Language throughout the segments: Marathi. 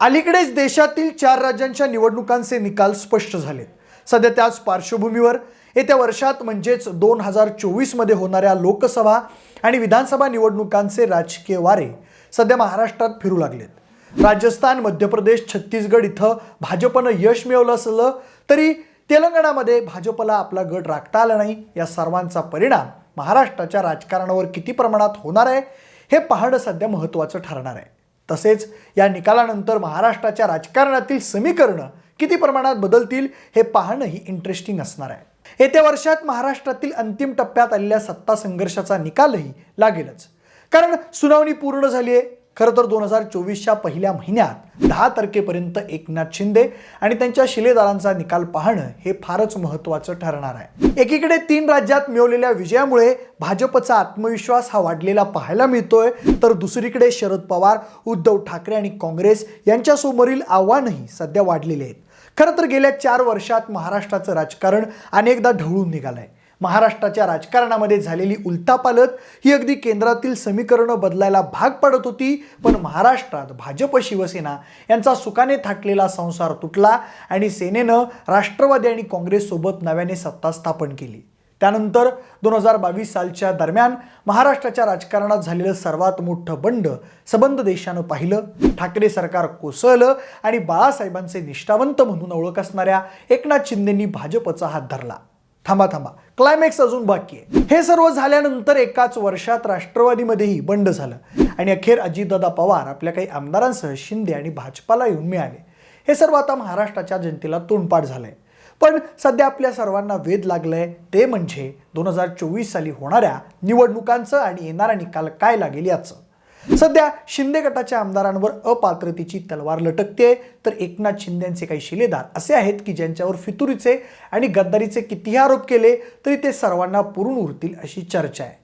अलीकडेच देशातील चार राज्यांच्या निवडणुकांचे निकाल स्पष्ट झालेत सध्या त्याच पार्श्वभूमीवर येत्या वर्षात म्हणजेच दोन हजार चोवीसमध्ये होणाऱ्या लोकसभा आणि विधानसभा निवडणुकांचे राजकीय वारे सध्या महाराष्ट्रात फिरू लागलेत. राजस्थान मध्य प्रदेश छत्तीसगड इथं भाजपनं यश मिळवलं असलं तरी तेलंगणामध्ये भाजपला आपला गट राखता आला नाही. या सर्वांचा परिणाम महाराष्ट्राच्या राजकारणावर किती प्रमाणात होणार आहे हे पाहणं सध्या महत्त्वाचं ठरणार आहे. तसेच या निकालानंतर महाराष्ट्राच्या राजकारणातील समीकरणं किती प्रमाणात बदलतील हे पाहणंही इंटरेस्टिंग असणार आहे. येत्या वर्षात महाराष्ट्रातील अंतिम टप्प्यात आलेल्या सत्ता संघर्षाचा निकालही लागेलच. कारण सुनावणी पूर्ण झाली आहे खरं तर दोन हजार चोवीसच्या पहिल्या महिन्यात दहा तारखेपर्यंत एकनाथ शिंदे आणि त्यांच्या शिलेदारांचा निकाल पाहणं हे फारच महत्त्वाचं ठरणार आहे. एकीकडे तीन राज्यात मिळवलेल्या विजयामुळे भाजपचा आत्मविश्वास हा वाढलेला पाहायला मिळतोय तर दुसरीकडे शरद पवार उद्धव ठाकरे आणि काँग्रेस यांच्यासमोरील आव्हानही सध्या वाढलेले आहेत. खरं तर गेल्या चार वर्षात महाराष्ट्राचं राजकारण अनेकदा ढवळून निघालंय. महाराष्ट्राच्या राजकारणामध्ये झालेली उलथापालत ही अगदी केंद्रातील समीकरणं बदलायला भाग पडत होती. पण महाराष्ट्रात भाजप शिवसेना यांचा सुखाने थाटलेला संसार तुटला आणि सेनेनं राष्ट्रवादी आणि काँग्रेससोबत नव्याने सत्ता स्थापन केली. त्यानंतर दोन हजार बावीस सालच्या दरम्यान महाराष्ट्राच्या राजकारणात झालेलं सर्वात मोठं बंड सबंध देशानं पाहिलं. ठाकरे सरकार कोसळलं आणि बाळासाहेबांचे निष्ठावंत म्हणून ओळख असणाऱ्या एकनाथ शिंदेंनी भाजपचा हात धरला. थांबा थांबा. क्लायमॅक्स अजून बाकी आहे. हे सर्व झाल्यानंतर एकाच वर्षात राष्ट्रवादीमध्येही बंड झालं. आणि अखेर अजितदादा पवार आपल्या काही आमदारांसह शिंदे आणि भाजपाला येऊन मिळाले. हे सर्व आता महाराष्ट्राच्या जनतेला तोंडपाठ झालंय. पण सध्या आपल्या सर्वांना वेध लागलाय ते म्हणजे दोन हजार चोवीस साली होणाऱ्या निवडणुकांचं आणि येणारा निकाल काय लागेल याचं. सध्या शिंदे गटाच्या आमदारांवर अपात्रतेची तलवार लटकते तर एकनाथ शिंदेचे काही शिलेदार असे आहेत की ज्यांच्यावर फितुरीचे आणि गद्दारीचे कितीही आरोप केले तरी ते सर्वांना पुरून उरतील अशी चर्चा आहे.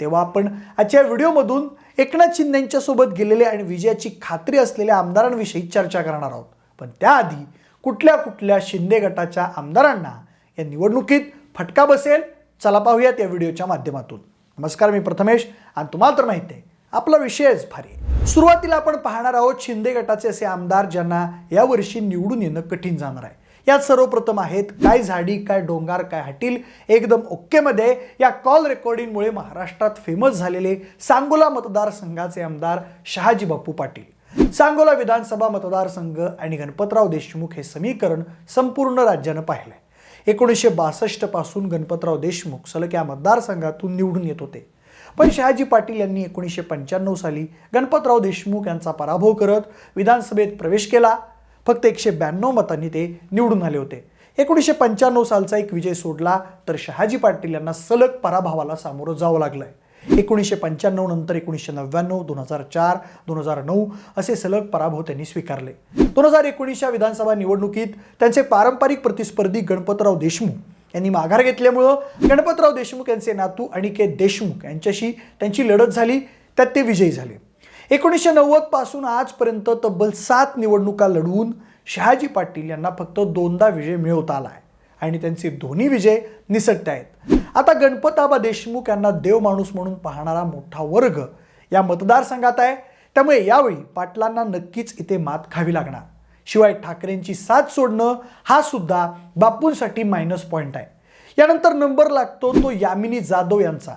तेव्हा आपण आजच्या व्हिडिओमधून एकनाथ शिंदेच्या सोबत गेलेले आणि विजयाची खात्री असलेल्या आमदारांविषयी चर्चा करणार आहोत. पण त्याआधी कुठल्या कुठल्या शिंदे गटाच्या आमदारांना या निवडणुकीत फटका बसेल? चला पाहूयात या व्हिडिओच्या माध्यमातून. नमस्कार मी प्रथमेश आणि तुम्हाला तर माहिती आहे आपला विषयच भारी सुरुवातीला आपण पाहणार आहोत शिंदे गटाचे असे आमदार ज्यांना यावर्षी निवडून येणं कठीण जाणार आहे. यात सर्वप्रथम आहेत काय झाडी काय डोंगार काय हटील एकदम ओक्केमध्ये या कॉल रेकॉर्डिंगमुळे महाराष्ट्रात फेमस झालेले सांगोला मतदारसंघाचे आमदार शहाजी बापू पाटील. सांगोला विधानसभा मतदारसंघ आणि गणपतराव देशमुख हे समीकरण संपूर्ण राज्यानं पाहिलंय. एकोणीसशे बासष्टपासून गणपतराव देशमुख सलग या मतदारसंघातून निवडून येत होते. पण शहाजी पाटील यांनी एकोणीसशे पंच्याण्णव साली गणपतराव देशमुख यांचा पराभव करत विधानसभेत प्रवेश केला. फक्त एकशे ब्याण्णव मतांनी ते निवडून आले होते. एकोणीसशे पंच्याण्णव सालचा एक विजय सोडला तर शहाजी पाटील यांना सलग पराभवाला सामोरं जावं लागलंय. एकोणीसशे पंच्याण्णव नंतर एकोणीसशे नव्याण्णव दोन हजार चार दोन हजार नऊ असे सलग पराभव त्यांनी स्वीकारले. दोन हजार एकोणीसच्या विधानसभा निवडणुकीत त्यांचे पारंपरिक प्रतिस्पर्धी गणपतराव देशमुख यांनी माघार घेतल्यामुळं गणपतराव देशमुख यांचे नातू अनिकेत देशमुख यांच्याशी त्यांची लढत झाली त्यात ते विजयी झाले. एकोणीसशे नव्वदपासून आजपर्यंत तब्बल सात निवडणुका लढवून शहाजी पाटील यांना फक्त दोनदा विजय मिळवता आला आहे आणि त्यांचे दोन्ही विजय निसटते आहेत. आता गणपताबा देशमुख यांना देव माणूस म्हणून पाहणारा मोठा वर्ग या मतदारसंघात आहे. त्यामुळे यावेळी पाटलांना नक्कीच इथे मात खावी लागणार. शिवाय ठाकरेंची साथ सोडणं हा सुद्धा बापूंसाठी मायनस पॉईंट आहे. यानंतर नंबर लागतो तो यामिनी जाधव यांचा.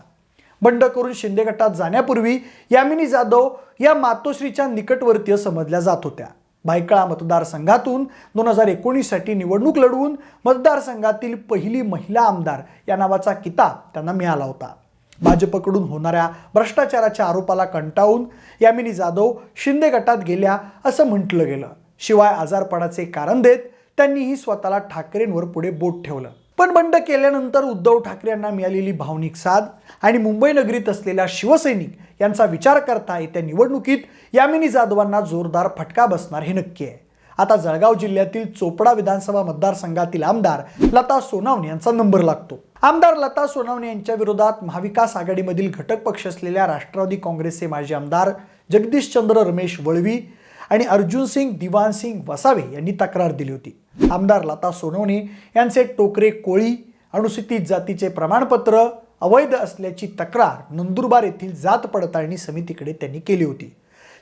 बंड करून शिंदे गटात जाण्यापूर्वी यामिनी जाधव या मातोश्रीच्या निकटवर्तीय समजल्या जात होत्या. भायकळा मतदारसंघातून दोन हजार एकोणीससाठी निवडणूक लढवून मतदारसंघातील पहिली महिला आमदार या नावाचा किताब त्यांना मिळाला होता. भाजपकडून होणाऱ्या भ्रष्टाचाराच्या आरोपाला कंटाळून यामिनी जाधव शिंदे गटात गेल्या असं म्हटलं गेलं. शिवाय आजारपणाचे कारण देत त्यांनीही स्वतःला ठाकरेंवर पुढे बोट ठेवलं. पण बंड केल्यानंतर उद्धव ठाकरे यांना मिळालेली भावनिक साथ आणि मुंबई नगरीत असलेल्या शिवसैनिक यांचा विचार करता येत्या निवडणुकीत यामिनी जाधवांना जोरदार फटका बसणार हे नक्की आहे. आता जळगाव जिल्ह्यातील चोपडा विधानसभा मतदारसंघातील आमदार लता सोनावणे यांचा नंबर लागतो. आमदार लता सोनावणे यांच्या विरोधात महाविकास आघाडीमधील घटक पक्ष असलेल्या राष्ट्रवादी काँग्रेसचे माजी आमदार जगदीशचंद्र रमेश वळवी आणि अर्जुन सिंग दिवान सिंग वसावे यांनी तक्रार दिली होती. आमदार लता सोनवणे यांचे टोकरे कोळी अनुसूचित जातीचे प्रमाणपत्र अवैध असल्याची तक्रार नंदुरबार येथील जात पडताळणी समितीकडे त्यांनी केली होती.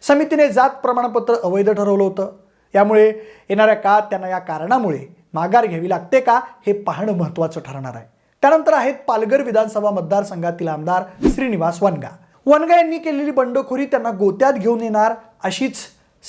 समितीने जात प्रमाणपत्र अवैध ठरवलं होतं. यामुळे येणाऱ्या काळात त्यांना या कारणामुळे माघार घ्यावी लागते का हे पाहणं महत्त्वाचं ठरणार आहे. त्यानंतर आहेत पालघर विधानसभा मतदारसंघातील आमदार श्रीनिवास वनगा. वनगा यांनी केलेली बंडखोरी त्यांना गोत्यात घेऊन येणार अशीच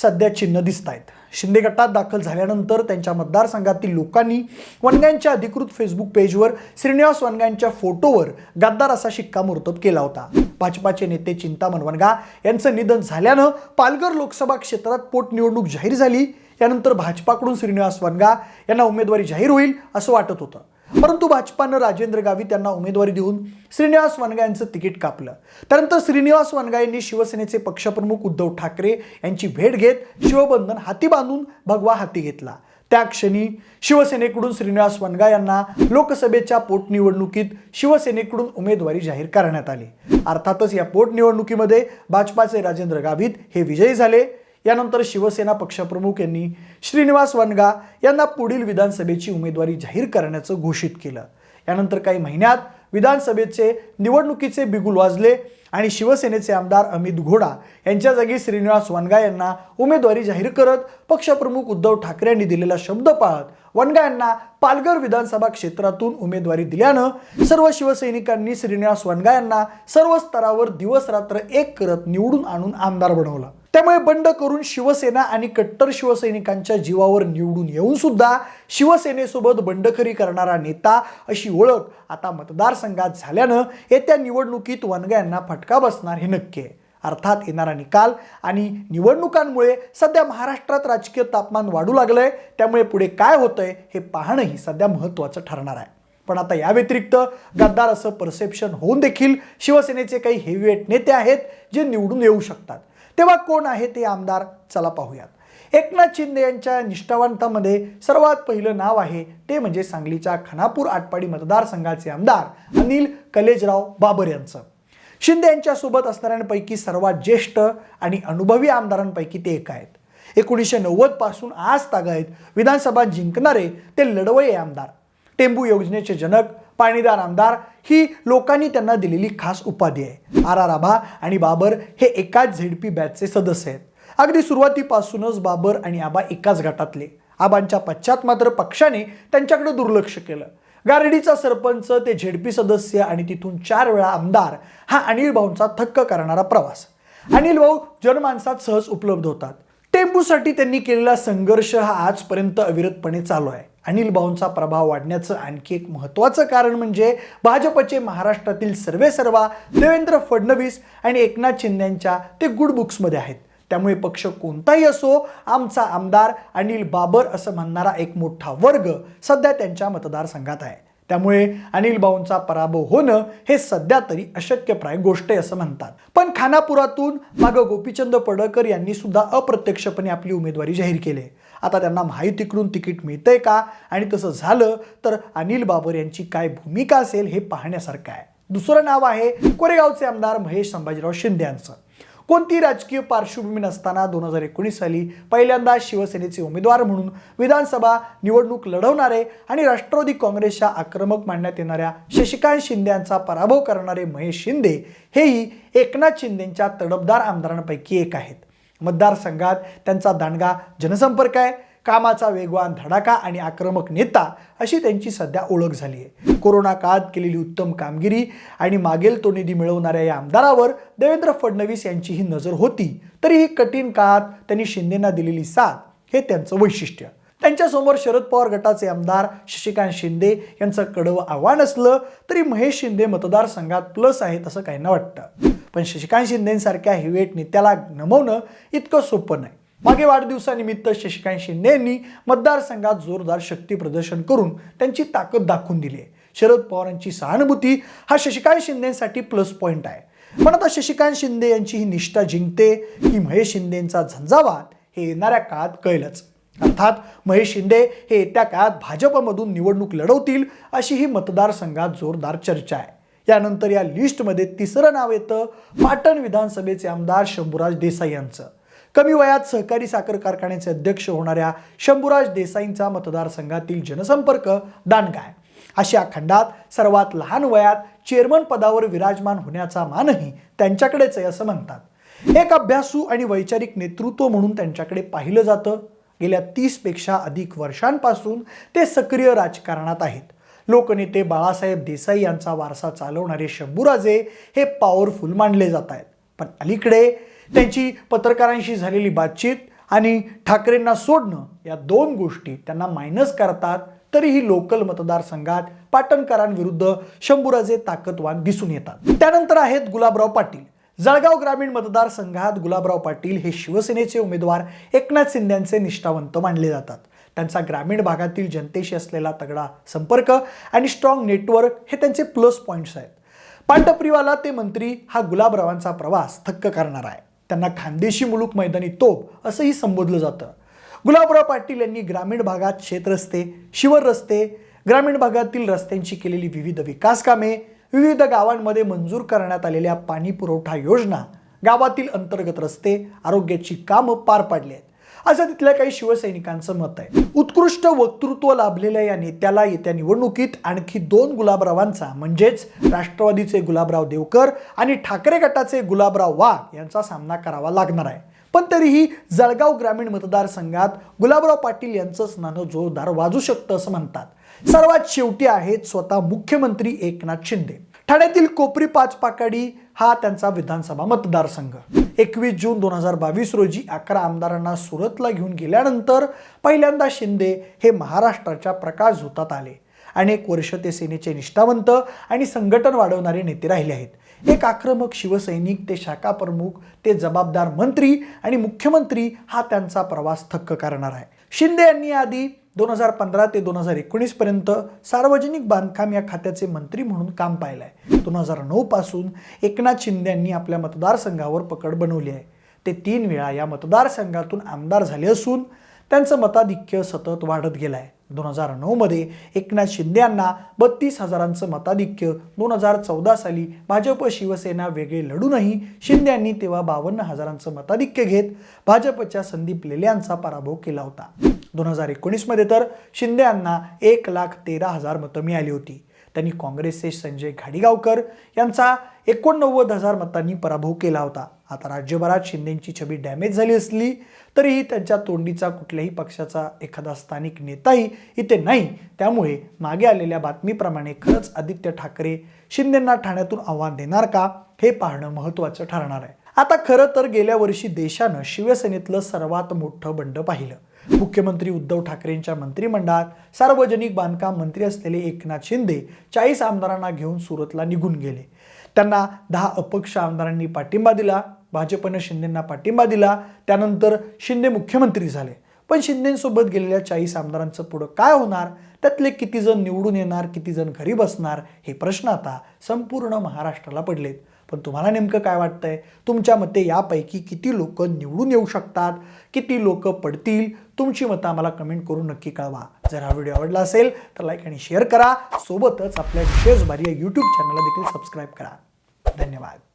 सध्या चिन्ह दिसत आहेत शिंदे गटात दाखल झाल्यानंतर त्यांच्या मतदारसंघातील लोकांनी वनग्यांच्या अधिकृत फेसबुक पेजवर श्रीनिवास वनगांच्या फोटोवर गद्दार असा शिक्कामोर्तब केला होता. भाजपाचे नेते चिंतामण वनगा यांचं निधन झाल्यानं पालघर लोकसभा क्षेत्रात पोटनिवडणूक जाहीर झाली. यानंतर भाजपाकडून श्रीनिवास वनगा यांना उमेदवारी जाहीर होईल असं वाटत होतं. परंतु भाजपानं राजेंद्र गावित यांना उमेदवारी देऊन श्रीनिवास वनगा यांचं तिकीट कापलं. त्यानंतर श्रीनिवास वनगा यांनी शिवसेनेचे पक्षप्रमुख उद्धव ठाकरे यांची भेट घेत शिवबंधन हाती बांधून भगवा हाती घेतला. त्या क्षणी शिवसेनेकडून श्रीनिवास वनगा यांना लोकसभेच्या पोटनिवडणुकीत शिवसेनेकडून उमेदवारी जाहीर करण्यात आली. अर्थातच या पोटनिवडणुकीमध्ये भाजपाचे राजेंद्र गावित हे विजयी झाले. यानंतर शिवसेना पक्षप्रमुख यांनी श्रीनिवास वनगा यांना पुढील विधानसभेची उमेदवारी जाहीर करण्याचं घोषित केलं. यानंतर काही महिन्यात विधानसभेचे निवडणुकीचे बिगुल वाजले आणि शिवसेनेचे आमदार अमित घोडा यांच्या जागी श्रीनिवास वनगा यांना उमेदवारी जाहीर करत पक्षप्रमुख उद्धव ठाकरे यांनी दिलेला शब्द पाळत वनगा यांना पालघर विधानसभा क्षेत्रातून उमेदवारी दिल्यानं सर्व शिवसैनिकांनी श्रीनिवास वनगा यांना सर्व स्तरावर दिवस रात्र एक करत निवडून आणून आमदार बनवलं. त्यामुळे बंड करून शिवसेना आणि कट्टर शिवसैनिकांच्या जीवावर निवडून येऊन सुद्धा शिवसेनेसोबत बंडखरी करणारा नेता अशी ओळख आता मतदारसंघात झाल्यानं येत्या निवडणुकीत वनगा यांना फटका बसणार हे नक्की आहे. अर्थात येणारा निकाल आणि निवडणुकांमुळे सध्या महाराष्ट्रात राजकीय तापमान वाढू लागलं आहे त्यामुळे पुढे काय होतंय हे पाहणंही सध्या महत्त्वाचं ठरणार आहे. पण आता या व्यतिरिक्त गद्दार असं परसेप्शन होऊन देखील शिवसेनेचे काही हेवीवेट नेते आहेत जे निवडून येऊ शकतात. तेव्हा कोण आहे ते आमदार? चला पाहूयात. एकनाथ शिंदे यांच्या निष्ठावंतामध्ये सर्वात पहिलं नाव आहे ते म्हणजे सांगलीच्या खानापूर आटपाडी मतदारसंघाचे आमदार अनिल कलेजराव बाबर यांचं. शिंदे यांच्यासोबत असणाऱ्यांपैकी सर्वात ज्येष्ठ आणि अनुभवी आमदारांपैकी ते एक आहेत. एकोणीसशे नव्वदपासून आज तागायत विधानसभा जिंकणारे ते लढवये आमदार. टेंबू योजनेचे जनक पाणीदार आमदार ही लोकांनी त्यांना दिलेली खास उपाधी आहे. आर आर आभा आणि बाबर हे एकाच झेडपी बॅचचे सदस्य आहेत. अगदी सुरुवातीपासूनच बाबर आणि आबा एकाच गटातले. आबांच्या पश्चात मात्र पक्षाने त्यांच्याकडे दुर्लक्ष केलं. गारडीचा सरपंच ते झेडपी सदस्य आणि तिथून चार वेळा आमदार हा अनिल भाऊंचा थक्क करणारा प्रवास. अनिल भाऊ जनमानसात सहज उपलब्ध होतात. टेंबूसाठी त्यांनी केलेला संघर्ष हा आजपर्यंत अविरतपणे चालू आहे. अनिल भाऊंचा प्रभाव वाढण्याचं आणखी एक महत्त्वाचं कारण म्हणजे भाजपचे महाराष्ट्रातील सर्वे सर्वा देवेंद्र फडणवीस आणि एकनाथ शिंदेच्या ते गुड बुक्समध्ये आहेत. त्यामुळे पक्ष कोणताही असो आमचा आमदार अनिल बाबर असं म्हणणारा एक मोठा वर्ग सध्या त्यांच्या मतदारसंघात आहे. त्यामुळे अनिल भाऊंचा पराभव होणं हे सध्या तरी अशक्यप्राय गोष्ट आहे असं म्हणतात. पण खानापुरातून मागं गोपीचंद पडळकर यांनी सुद्धा अप्रत्यक्षपणे आपली उमेदवारी जाहीर केली आता त्यांना महायुतीकडून तिकीट मिळतंय का? आणि तसं झालं तर अनिल बाबर यांची काय भूमिका असेल हे पाहण्यासारखं आहे. दुसरं नाव आहे कोरेगावचे आमदार महेश संभाजीराव शिंदे यांचं. कोणती राजकीय पार्श्वभूमी नसताना दोन हजार एकोणीस साली पहिल्यांदा शिवसेनेचे उमेदवार म्हणून विधानसभा निवडणूक लढवणारे आणि राष्ट्रवादी काँग्रेसच्या आक्रमक मांडण्यात येणाऱ्या शशिकांत शिंदे यांचा पराभव करणारे महेश शिंदे हेही एकनाथ शिंदेच्या तडफदार आमदारांपैकी एक आहेत. मतदारसंघात त्यांचा दांडगा जनसंपर्क आहे. कामाचा वेगवान धडाका आणि आक्रमक नेता अशी त्यांची सध्या ओळख झाली आहे कोरोना काळात केलेली उत्तम कामगिरी आणि मागेल तो निधी मिळवणाऱ्या या आमदारावर देवेंद्र फडणवीस यांची ही नजर होती तरीही कठीण काळात त्यांनी शिंदेना दिलेली साथ हे त्यांचं वैशिष्ट्य. त्यांच्यासमोर शरद पवार गटाचे आमदार शशिकांत शिंदे यांचं कडवं आव्हान असलं तरी महेश शिंदे मतदारसंघात प्लस आहेत असं काहींना वाटतं. पण शशिकांत शिंदेसारख्या हिवेट नेत्याला नमवणं इतकं सोपं नाही. मागे वाढदिवसानिमित्त शशिकांत शिंदे यांनी मतदारसंघात जोरदार शक्ती प्रदर्शन करून त्यांची ताकद दाखवून दिली आहे. शरद पवारांची सहानुभूती हा शशिकांत शिंदेसाठी प्लस पॉईंट आहे. पण आता शशिकांत शिंदे यांची ही निष्ठा जिंकते की महेश शिंदेंचा झंझावात हे येणाऱ्या काळात कळेलच. अर्थात महेश शिंदे हे येत्या काळात भाजपमधून निवडणूक लढवतील अशी ही मतदारसंघात जोरदार चर्चा आहे. त्यानंतर या लिस्टमध्ये तिसरं नाव येतं पाटण विधानसभेचे आमदार शंभूराज देसाई यांचं. कमी वयात सहकारी साखर कारखान्याचे अध्यक्ष होणाऱ्या शंभूराज देसाईंचा मतदारसंघातील जनसंपर्क दांडगा आहे खंडात सर्वात लहान वयात चेअरमन पदावर विराजमान होण्याचा मानही त्यांच्याकडेच आहे असं म्हणतात. एक अभ्यासू आणि वैचारिक नेतृत्व म्हणून त्यांच्याकडे पाहिलं जातं. गेल्या तीसपेक्षा अधिक वर्षांपासून ते सक्रिय राजकारणात आहेत. लोकनेते बाळासाहेब देसाई यांचा वारसा चालवणारे शंभूराजे हे पॉवरफुल मानले जात आहेत. पण अलीकडे त्यांची पत्रकारांशी झालेली बातचीत आणि ठाकरेंना सोडणं या दोन गोष्टी त्यांना मायनस करतात तरीही लोकल मतदारसंघात पाटणकरांविरुद्ध शंभूराजे ताकदवान दिसून येतात. त्यानंतर आहेत गुलाबराव पाटील. जळगाव ग्रामीण मतदारसंघात गुलाबराव पाटील हे शिवसेनेचे उमेदवार एकनाथ शिंद्यांचे निष्ठावंत मानले जातात. त्यांचा ग्रामीण भागातील जनतेशी असलेला तगडा संपर्क आणि स्ट्रॉंग नेटवर्क हे त्यांचे प्लस पॉईंट्स आहेत. पांढरपुरीवाला ते मंत्री हा गुलाबरावांचा प्रवास थक्क करणारा आहे. त्यांना खानदेशी मुलूक मैदानी तोप असंही संबोधलं जातं. गुलाबराव पाटील यांनी ग्रामीण भागात शेतरस्ते शिवर रस्ते ग्रामीण भागातील रस्त्यांची केलेली विविध विकास कामे विविध गावांमध्ये मंजूर करण्यात आलेल्या पाणी पुरवठा योजना गावातील अंतर्गत रस्ते आरोग्याची कामं पार पाडली आहेत. असं तिथल्या काही शिवसैनिकांचं मत आहे. उत्कृष्ट वक्तृत्व लाभलेल्या या नेत्याला येत्या निवडणुकीत आणखी दोन गुलाबरावांचा म्हणजेच राष्ट्रवादीचे गुलाबराव देवकर आणि ठाकरे गटाचे गुलाबराव वाघ यांचा सामना करावा लागणार आहे. पण तरीही जळगाव ग्रामीण मतदारसंघात गुलाबराव पाटील यांचंच नाणं जोरदार वाजू शकतं असं म्हणतात. सर्वात शेवटी आहेत स्वतः मुख्यमंत्री एकनाथ शिंदे. ठाण्यातील कोपरी पाचपाकाडी हा त्यांचा विधानसभा मतदारसंघ. एकवीस जून दोन हजार बावीस रोजी अकरा आमदारांना सुरतला घेऊन गेल्यानंतर पहिल्यांदा शिंदे हे महाराष्ट्राच्या प्रकाश झोतात आले. अनेक वर्ष ते सेनेचे निष्ठावंत आणि संघटन वाढवणारे नेते राहिले आहेत. एक आक्रमक शिवसैनिक ते शाखा प्रमुख ते जबाबदार मंत्री आणि मुख्यमंत्री हा त्यांचा प्रवास थक्क करणार आहे. शिंदे यांनी आधी दोन हजार पंधरा ते दोन हजार एकोणीस पर्यंत सार्वजनिक बांधकाम या खात्याचे मंत्री म्हणून काम पाहिलं आहे दोन हजार नऊ पासून एकनाथ शिंदे यांनी आपल्या मतदारसंघावर पकड बनवली आहे. ते तीन वेळा या मतदारसंघातून आमदार झाले असून त्यांचं मताधिक्य सतत वाढत गेलं आहे दोन हजार नऊमध्ये एकनाथ शिंदे यांना बत्तीस हजारांचं मताधिक्य दोन हजार चौदा साली भाजप शिवसेना वेगळे लढूनही शिंदे यांनी तेव्हा बावन्न हजारांचं मताधिक्य घेत भाजपच्या संदीप लेल्यांचा पराभव केला होता. दोन हजार एकोणीसमध्ये तर शिंदे यांना एक लाख तेरा हजार मतं मिळाली होती. त्यांनी काँग्रेसचे संजय घाडीगावकर यांचा एकोणनव्वद हजार मतांनी पराभव केला होता. आता राज्यभरात शिंदेंची छबी डॅमेज झाली असली तरीही त्यांच्या तोंडीचा कुठल्याही पक्षाचा एखादा स्थानिक नेताही इथे नाही. त्यामुळे मागे आलेल्या बातमीप्रमाणे खरंच आदित्य ठाकरे शिंदेंना ठाण्यातून आव्हान देणार का हे पाहणं महत्त्वाचं ठरणार आहे. आता खरं तर गेल्या वर्षी देशानं शिवसेनेतलं सर्वात मोठं बंड पाहिलं. मुख्यमंत्री उद्धव ठाकरेंच्या मंत्रिमंडळात सार्वजनिक बांधकाम मंत्री असलेले एकनाथ शिंदे चाळीस आमदारांना घेऊन सुरतला निघून गेले. त्यांना दहा अपक्ष आमदारांनी पाठिंबा दिला भाजपनं शिंदेंना पाठिंबा दिला त्यानंतर शिंदे मुख्यमंत्री झाले. पण शिंदेसोबत गेलेल्या चाळीस आमदारांचं पुढं काय होणार? त्यातले किती जण निवडून येणार किती जण घरी बसणार? हे प्रश्न आता संपूर्ण महाराष्ट्राला पडलेत. पण तुम्हाला नेमकं काय वाटतंय? तुमच्या मते यापैकी किती लोक निवडून येऊ शकतात? किती लोक पडतील? तुमची मतं आम्हाला कमेंट करून नक्की कळवा. जर हा व्हिडिओ आवडला असेल तर लाईक आणि शेअर करा. सोबतच आपल्या विशेष भारी या यूट्यूब चॅनलला देखील सबस्क्राईब करा. धन्यवाद.